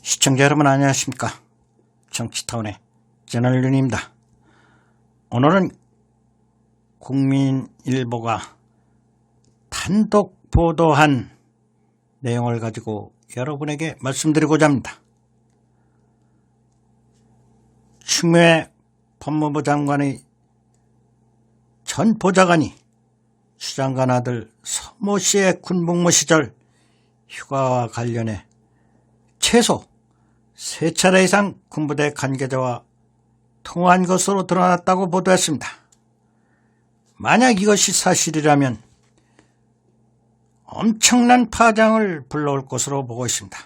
시청자 여러분 안녕하십니까? 정치타운의 제널윤입니다. 오늘은 국민일보가 단독 보도한 내용을 가지고 여러분에게 말씀드리고자 합니다. 추미애 법무부 장관의 전 보좌관이 추 장관 아들 서모 씨의 군복무 시절 휴가와 관련해 최소 세 차례 이상 군부대 관계자와 통화한 것으로 드러났다고 보도했습니다. 만약 이것이 사실이라면 엄청난 파장을 불러올 것으로 보고 있습니다.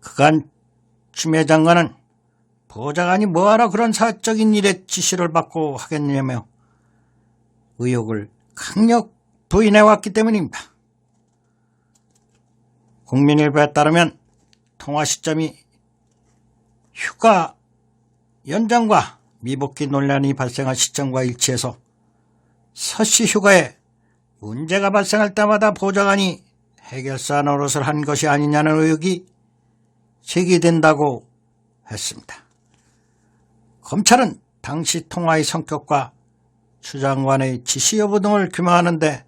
그간 추미애 장관은 보좌관이 뭐하러 그런 사적인 일에 지시를 받고 하겠냐며 의혹을 강력 부인해왔기 때문입니다. 국민일보에 따르면 통화 시점이 휴가 연장과 미복귀 논란이 발생한 시점과 일치해서 서씨 휴가에 문제가 발생할 때마다 보좌관이 해결사 노릇을 한 것이 아니냐는 의혹이 제기된다고 했습니다. 검찰은 당시 통화의 성격과 추 장관의 지시 여부 등을 규명하는데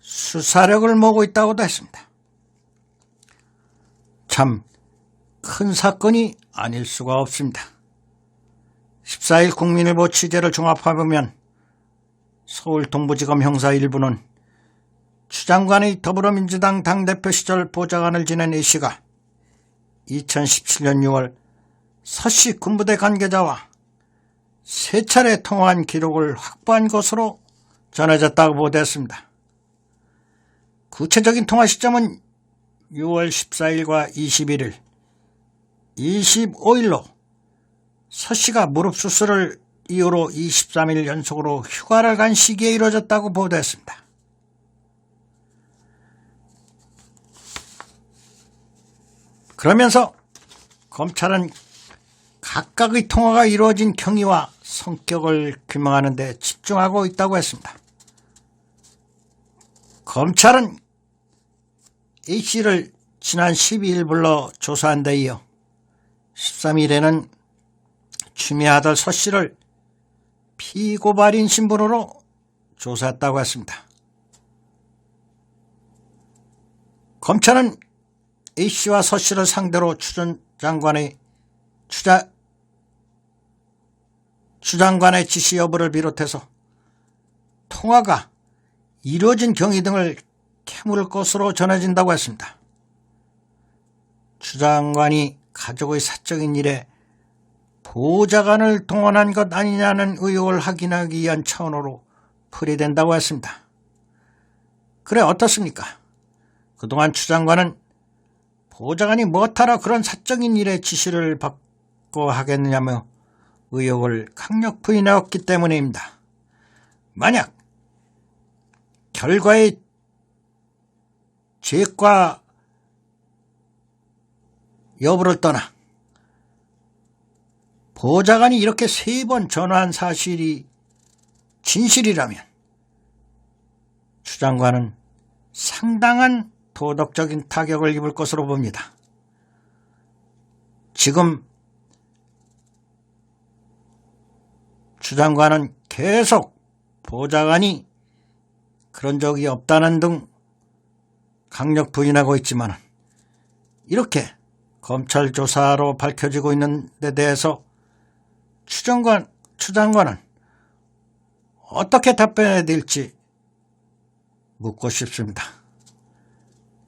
수사력을 모으고 있다고도 했습니다. 참 큰 사건이 아닐 수가 없습니다. 14일 국민일보 취재를 종합해보면 서울 동부지검 형사 일부는 추 장관의 더불어민주당 당대표 시절 보좌관을 지낸 A씨가 2017년 6월 서씨 군부대 관계자와 세 차례 통화한 기록을 확보한 것으로 전해졌다고 보도했습니다. 구체적인 통화 시점은 6월 14일과 21일, 25일로 서 씨가 무릎 수술을 이후로 23일 연속으로 휴가를 간 시기에 이루어졌다고 보도했습니다. 그러면서 검찰은 각각의 통화가 이루어진 경위와 성격을 규명하는 데 집중하고 있다고 했습니다. 검찰은 A씨를 지난 12일 불러 조사한 데 이어 13일에는 추미애 아들 서씨를 피고발인 신분으로 조사했다고 했습니다. 검찰은 A씨와 서씨를 상대로 추 전 장관의 추자, 추 장관의 지시 여부를 비롯해서 통화가 이루어진 경위 등을 캐물을 것으로 전해진다고 했습니다. 추 장관이 가족의 사적인 일에 보좌관을 동원한 것 아니냐는 의혹을 확인하기 위한 차원으로 풀이된다고 했습니다. 그래 어떻습니까? 그동안 추 장관은 보좌관이 뭐하러 그런 사적인 일에 지시를 받고 하겠느냐며 의혹을 강력 부인하였기 때문입니다. 만약 결과의 죄과 여부를 떠나 보좌관이 이렇게 세 번 전화한 사실이 진실이라면 추 장관은 상당한 도덕적인 타격을 입을 것으로 봅니다. 지금 추 장관은 계속 보좌관이 그런 적이 없다는 등 강력 부인하고 있지만 이렇게 검찰 조사로 밝혀지고 있는 데 대해서 추장관, 추장관은 어떻게 답변해야 될지 묻고 싶습니다.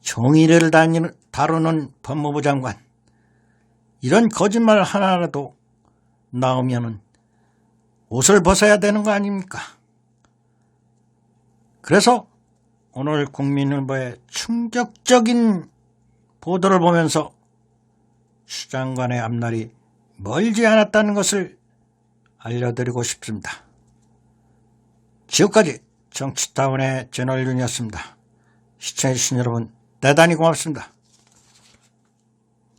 정의를 다루는 법무부 장관 이런 거짓말 하나라도 나오면은 옷을 벗어야 되는 거 아닙니까? 그래서 오늘 국민일보의 충격적인 보도를 보면서 추 장관의 앞날이 멀지 않았다는 것을 알려드리고 싶습니다. 지금까지 정치타운의 제널윤이었습니다. 시청해주신 여러분 대단히 고맙습니다.